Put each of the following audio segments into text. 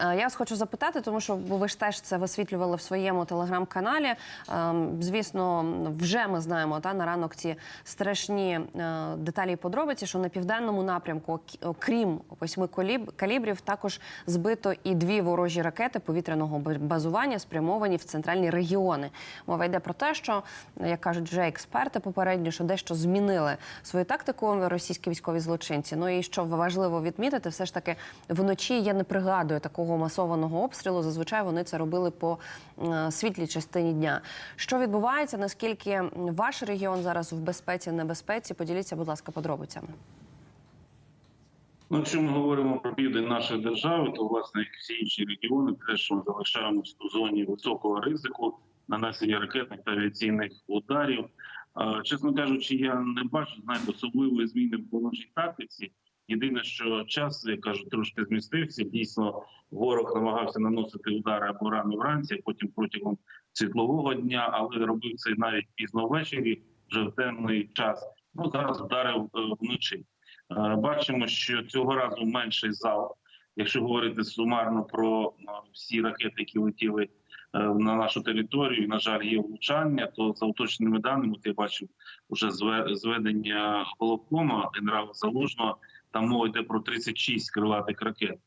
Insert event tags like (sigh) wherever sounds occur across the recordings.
е, я вас хочу запитати, тому що ви ж теж це висвітлювали в своєму телеграм-каналі. Ем, Звісно, вже ми знаємо та на ранок ці страшні е, деталі і подробиці, що на південному напрямку, ок- окрім восьми коліб- калібрів, також збито і дві ворожі ракети повітряного базування, спрямовані в центральні регіони. Мова йде про те, що як кажуть вже експерти попередньо, що дещо змінили свою тактику російські військові злочинці. Ну і що важливо відмітити, все ж таки вночі я не пригадую такого масованого обстрілу. Зазвичай вони це робили по е, світлій частині дня. Що відбувається? Наскільки ваш регіон зараз в безпеці, небезпеці? Поділіться, будь ласка, подробицями. Ну, якщо ми говоримо про південь нашої держави, то власне як всі інші регіони, теж ми залишаємось у зоні високого ризику нанесення ракетних та авіаційних ударів. Е, Чесно кажучи, я не бачу знаєте, особливої зміни в нашій тактиці. Єдине, що час, я кажу, трошки змістився. Дійсно, ворог намагався наносити удари або рано вранці, а потім протягом світлового дня, але робив це навіть пізно ввечері, вже в темний час. Ну зараз вдарив е, вночі. Е, Бачимо, що цього разу менший зал. Якщо говорити сумарно про е, всі ракети, які летіли на нашу територію, на жаль, є влучання, то за уточненими даними, я бачив уже зве- зведення головкома генерала Залужного, там мова йде про 36 крилатих ракет.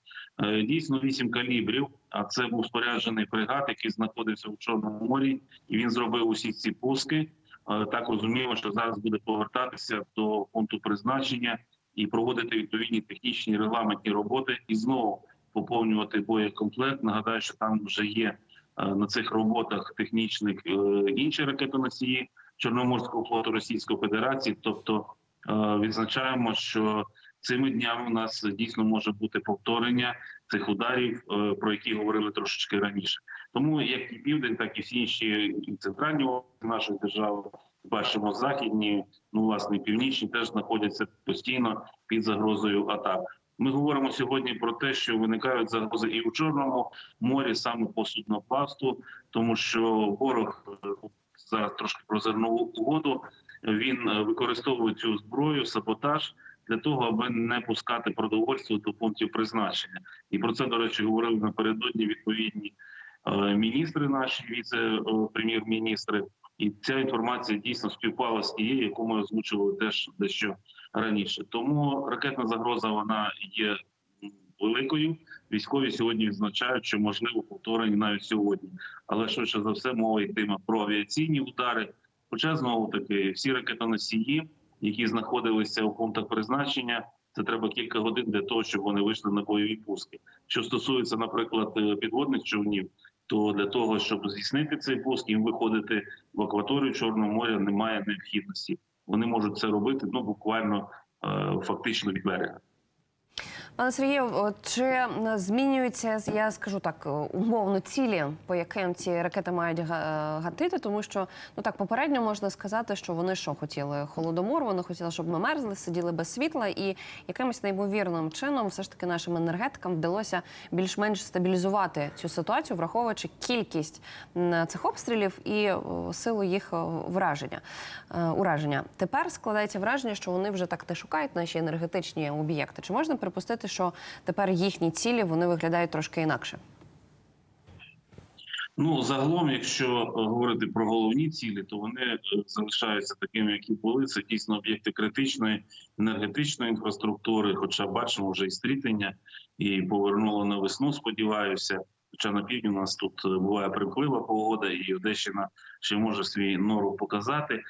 Е, Дійсно, 8 калібрів. А це був споряджений фрегат, який знаходився у Чорному морі, і він зробив усі ці пуски. Е, Так розуміємо, що зараз буде повертатися до пункту призначення і проводити відповідні технічні регламентні роботи, і знову поповнювати боєкомплект. Нагадаю, що там вже є е, на цих роботах технічних інші ракетоносії Чорноморського флоту Російської Федерації. Тобто відзначаємо, що цими днями у нас дійсно може бути повторення цих ударів, е, про які говорили трошечки раніше. Тому як і південь, так і всі інші центральні області нашої держави, бачимо західні, ну власне північні, теж знаходяться постійно під загрозою атак. Ми говоримо сьогодні про те, що виникають загрози і у чорному морі, саме по судноплавству, тому що ворог е, зараз трошки про зернову угоду. Він е, використовує цю зброю, саботаж для того, аби не пускати продовольство до пунктів призначення. І про це, до речі, говорили напередодні відповідні е, міністри, наші віце-прем'єр-міністри. І ця інформація дійсно співпала з тією, яку ми озвучували теж дещо раніше. Тому ракетна загроза вона є великою. Військові сьогодні відзначають, що можливо повторення навіть сьогодні. Але швидше за все мова йтиме про авіаційні удари. Хоча знову таки всі ракетоносії, які знаходилися у пунктах призначення, це треба кілька годин для того, щоб вони вийшли на бойові пуски. Що стосується, наприклад, е, підводних човнів, то для того, щоб здійснити цей пуск, їм виходити в акваторію Чорного моря немає необхідності. Вони можуть це робити ну буквально е, фактично від берега. Пане Сергію, чи е, змінюються, я скажу так, е, умовно цілі, по яким ці ракети мають е, гатити? Тому що ну так попередньо можна сказати, що вони що хотіли холодомор, вони хотіли, щоб ми мерзли, сиділи без світла, і якимось неймовірним чином, все ж таки, нашим енергетикам вдалося більш-менш стабілізувати цю ситуацію, враховуючи кількість цих обстрілів і силу їх враження. ураження. Тепер складається враження, що вони вже так не шукають наші енергетичні об'єкти. Чи можна припустити, що тепер їхні цілі вони виглядають трошки інакше? Ну загалом, якщо е, говорити про головні цілі, то вони е, залишаються такими, які були. Це дійсно об'єкти критичної енергетичної інфраструктури. Хоча бачимо вже і стрітення, і повернуло на весну. Сподіваюся. Хоча на півдні у нас тут е, буває приплива погода, і Одещина ще може свій нору показати.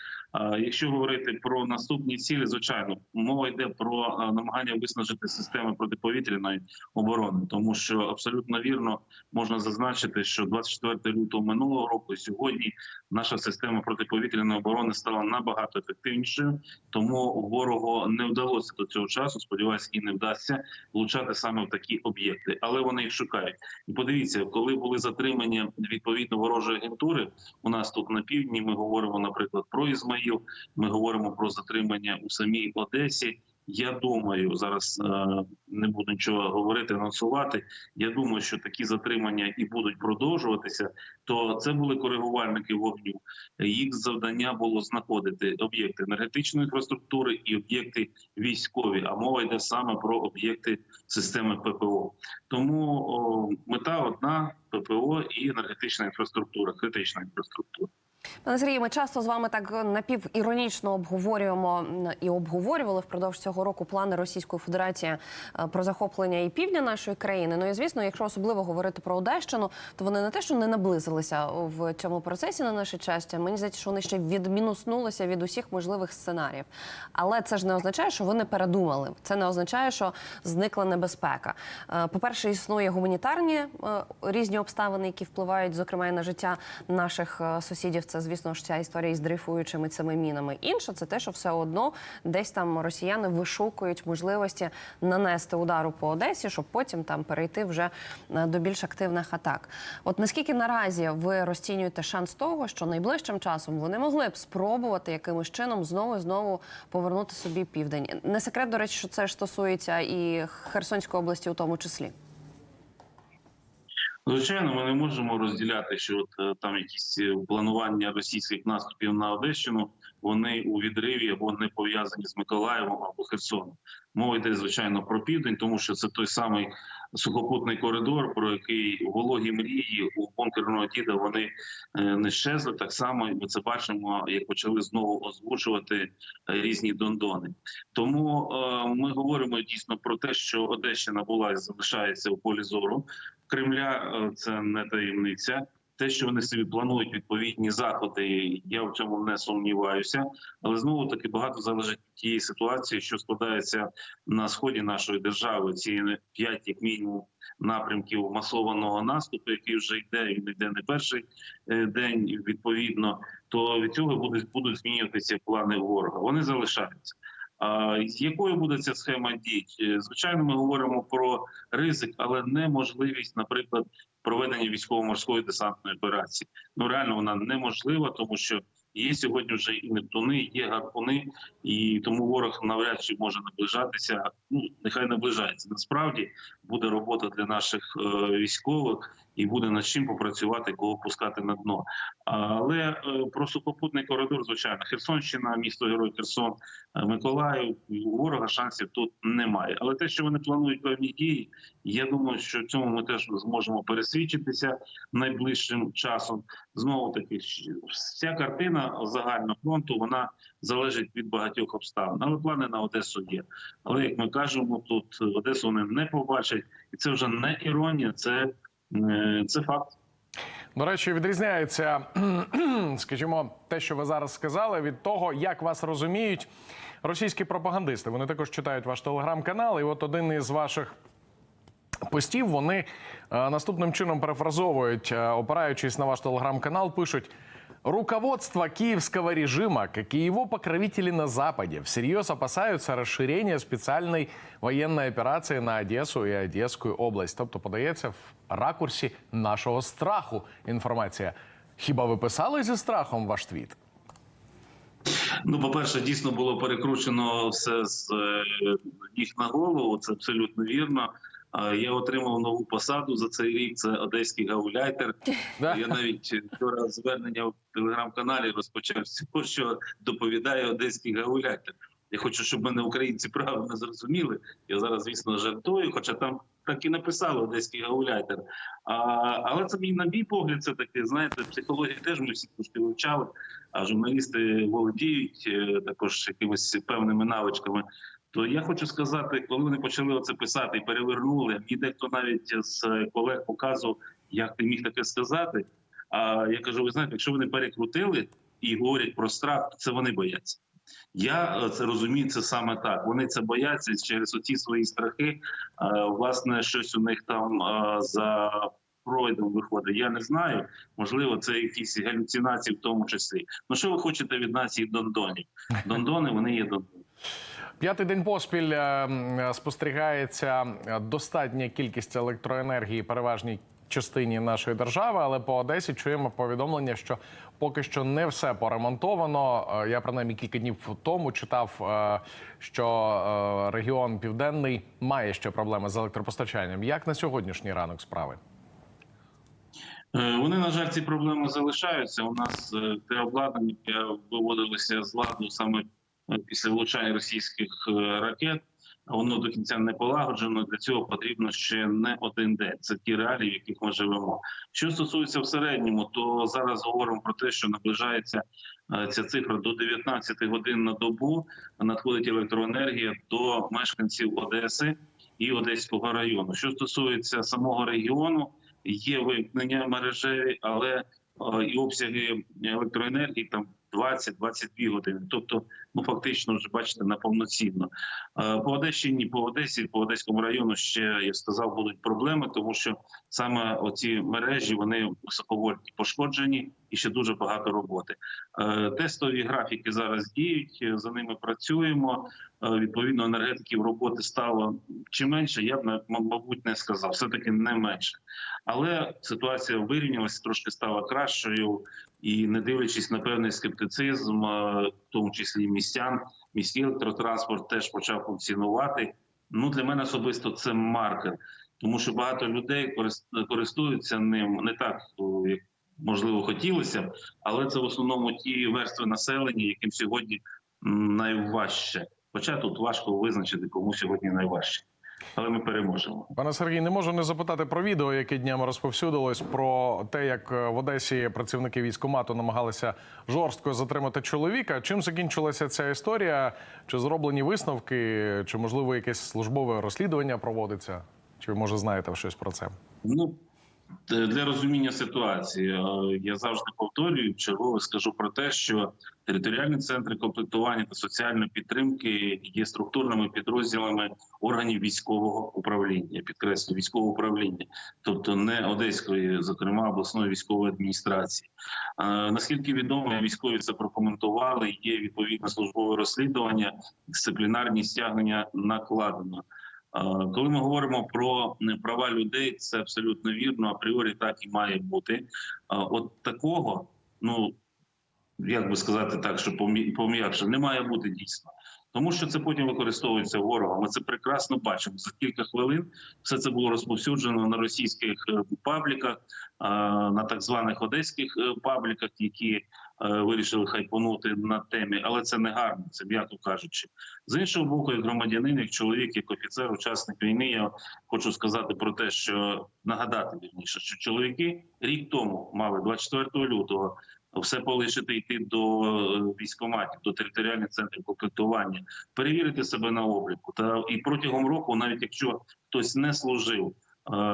Якщо говорити про наступні цілі, звичайно, мова йде про намагання виснажити системи протиповітряної оборони, тому що абсолютно вірно можна зазначити, що 24 лютого минулого року сьогодні наша система протиповітряної оборони стала набагато ефективнішою. Тому ворогу не вдалося до цього часу. Сподіваюсь, і не вдасться влучати саме в такі об'єкти, але вони їх шукають. І подивіться, коли були затримання відповідно ворожої агентури, у нас тут на півдні ми говоримо, наприклад, про Ізмаїл. Ми говоримо про затримання у самій Одесі. Я думаю, зараз е, не буду нічого говорити, анонсувати. Я думаю, що такі затримання і будуть продовжуватися. То це були коригувальники вогню. Їх завдання було знаходити об'єкти енергетичної інфраструктури і об'єкти військові. А мова йде саме про об'єкти системи ППО. Тому о, ми така одна ППО і енергетична інфраструктура, критична інфраструктура. Пане Сергію, ми часто з вами так напівіронічно обговорюємо і обговорювали впродовж цього року плани Російської Федерації е, про захоплення і півдня нашої країни. Ну і звісно, якщо особливо говорити про Одещину, то вони не те, що не наблизилися в цьому процесі на наше щастя. Мені здається, що вони ще відмінуснулися від усіх можливих сценаріїв. Але це ж не означає, що вони передумали. Це не означає, що зникла небезпека. Е, По-перше, існує гуманітарні е, різні обставини, які впливають, зокрема, і на життя наших е, сусідів. Це, звісно ж, ця історія із дрейфуючими цими мінами. Інше це те, що все одно десь там росіяни вишукують можливості нанести удару по Одесі, щоб потім там перейти вже е, до більш активних атак. От наскільки наразі ви розцінюєте шанс того, що найближчим часом вони могли б спробувати якимось чином знову знову повернути собі південь? Не секрет, до речі, що це ж стосується і Херсонської області, у тому числі. Звичайно, ми не можемо розділяти, що от е, там якісь е, планування російських наступів на Одещину вони у відриві або не пов'язані з Миколаєвом або Херсоном. Мова йде звичайно про південь, тому що це той самий сухопутний коридор, про який вологі мрії у бункерного діда вони е, не щезли. Так само ми це бачимо, як почали знову озвучувати різні дондони. Тому е, ми говоримо дійсно про те, що Одещина була і залишається у полі зору. Кремля е, це не таємниця. Те, що вони собі планують відповідні заходи, я в цьому не сумніваюся. Але знову таки багато залежить від тієї ситуації, що складається на сході нашої держави. Ці п'ять як мінімум напрямків масованого наступу, який вже йде, він йде не перший е, день. Відповідно, то від цього будуть будуть змінюватися плани ворога. Вони залишаються. З якою буде ця схема дій? Звичайно, ми говоримо про ризик, але неможливість, наприклад, проведення військово-морської десантної операції. Ну реально вона неможлива, тому що є сьогодні вже і нептуни, є гарпуни, і тому ворог навряд чи може наближатися. Ну нехай наближається. Насправді буде робота для наших е, військових. І буде над чим попрацювати, кого пускати на дно. Але е, про сухопутний коридор, звичайно, Херсонщина, місто Герой Херсон, е, Миколаїв, ворога шансів тут немає. Але те, що вони планують певні дії, я думаю, що в цьому ми теж зможемо пересвідчитися найближчим часом. Знову таки, вся картина загального фронту вона залежить від багатьох обставин. Але плани на Одесу є. Але як ми кажемо, тут Одесу вони не побачать, і це вже не іронія, це, це факт. До речі, відрізняється, (clears throat) скажімо, те, що ви зараз сказали, від того, як вас розуміють російські пропагандисти. Вони також читають ваш телеграм-канал, і от один із ваших. Постів вони е, наступним чином перефразовують, е, опираючись на ваш телеграм-канал, пишуть: руководство киевского режима, как и его покровители на Западе, всерьез опасаются расширения специальной военной операции на Одессу и Одесскую область. Тобто подається в ракурсі нашого страху інформація. Хіба ви писали зі страхом ваш твіт? Ну, по-перше, дійсно було перекручено все з е, ніг на голову. Це абсолютно вірно. Я отримав нову посаду за цей рік. Це одеський гауляйтер. Я навіть вчора звернення в телеграм-каналі розпочав з що доповідає одеський гауляйтер. Я хочу, щоб мене українці правильно зрозуміли. Я зараз, звісно, жартую, хоча там так і написали одеський гауляйтер. А, але це мій на мій погляд, це таке, знаєте, психологія теж ми всі трошки вивчали, а журналісти володіють е, також якимись певними навичками. То я хочу сказати, коли вони почали оце писати і перевернули, мені дехто навіть з колег показував, як ти міг таке сказати. А я кажу: ви знаєте, якщо вони перекрутили і говорять про страх, то це вони бояться. Я е, це розумію, це саме так. Вони це бояться через оці свої страхи. Е, Власне, щось у них там е, за Фройдом виходить. Я не знаю. Можливо, це якісь галюцинації в тому числі. Ну що ви хочете від нації дондонів? Дондони вони є дондони. П'ятий день поспіль е, спостерігається е, достатня кількість електроенергії переважній частині нашої держави, але по Одесі чуємо повідомлення, що поки що не все поремонтовано. Е, Я принаймні кілька днів тому читав, е, що е, регіон південний має ще проблеми з електропостачанням. Як на сьогоднішній ранок справи? Е, Вони, на жаль, ці проблеми залишаються. У нас е, те обладнання виводилося з ладу саме е, після влучання російських е, ракет. воно до кінця не полагоджено. Для цього потрібно ще не один день. Це ті реалії, в яких ми живемо. Що стосується в середньому, то зараз говоримо про те, що наближається е, ця цифра до 19 годин на добу. Надходить електроенергія до мешканців Одеси і Одеського району. Що стосується самого регіону, є вимкнення мережеві, але е, і обсяги електроенергії там 20-22 години. Тобто, ну фактично, вже бачите, на повноцінно. Е, По Одещині, по Одесі, по Одеському району ще я сказав, будуть проблеми, тому що саме оці мережі вони високовольтні пошкоджені і ще дуже багато роботи. Е, Тестові графіки зараз діють, е, за ними працюємо. Е, Відповідно, енергетиків роботи стало чи менше, я б мабуть не сказав, все таки не менше. Але ситуація вирівнялася, трошки стала кращою, і не дивлячись на певний скептицизм, в тому числі містян, міський електротранспорт теж почав функціонувати. Ну для мене особисто це маркер, тому що багато людей користуються ним не так, як можливо хотілося б, але це в основному ті верстви населення, яким сьогодні найважче. Хоча тут важко визначити, кому сьогодні найважче. Але ми переможемо. Пане Сергій, не можу не запитати про відео, яке днями розповсюдилось, про те, як е, в Одесі працівники військкомату намагалися жорстко затримати чоловіка. Чим закінчилася ця історія? Чи зроблені висновки, чи можливо якесь службове розслідування проводиться? Чи може знаєте щось про це? Ну для розуміння ситуації е, я завжди повторюю чергово скажу про те, що територіальні центри комплектування та соціальної підтримки є структурними підрозділами органів військового управління, підкреслю військового управління, тобто не одеської, зокрема обласної військової адміністрації. Е, Наскільки відомо, військові це прокоментували. Є відповідне службове розслідування, дисциплінарні стягнення накладено. Коли ми говоримо про е, права людей, це абсолютно вірно. Апріорі так і має бути. От такого, ну як би сказати так, що пом'якше, не має бути дійсно. Тому що це потім використовується ворогом. Ми це прекрасно бачимо. За кілька хвилин все це було розповсюджено на російських е, пабліках, на так званих одеських е, пабліках, які вирішили хайпонути на темі, але це не гарно, це м'яко кажучи. З іншого боку, як громадянин, як чоловік, як офіцер, учасник війни, я хочу сказати про те, що нагадати вірніше, що чоловіки рік тому мали 24 лютого все полишити йти до е, військкоматів, до територіальних центрів комплектування, перевірити себе на обліку. Та і протягом року, навіть якщо хтось не служив, е,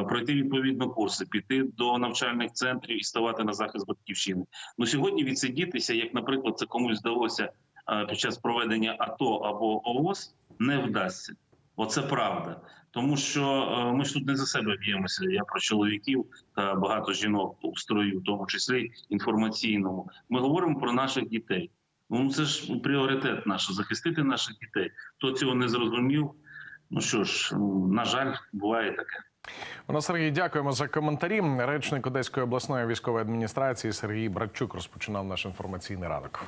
пройти відповідно курси, піти до навчальних центрів і ставати на захист батьківщини. Ну сьогодні відсидітися, як, наприклад, це комусь вдалося е, під час проведення АТО або ООС, не вдасться. Оце правда, тому що е, ми ж тут не за себе б'ємося. Я про чоловіків та багато жінок у строю, в тому числі інформаційному. Ми говоримо про наших дітей. Ну це ж пріоритет наш захистити наших дітей. Хто цього не зрозумів? Ну що ж, на жаль, буває таке. Пане Сергій, дякуємо за коментарі. Речник Одеської обласної військової адміністрації Сергій Братчук розпочинав наш інформаційний ранок.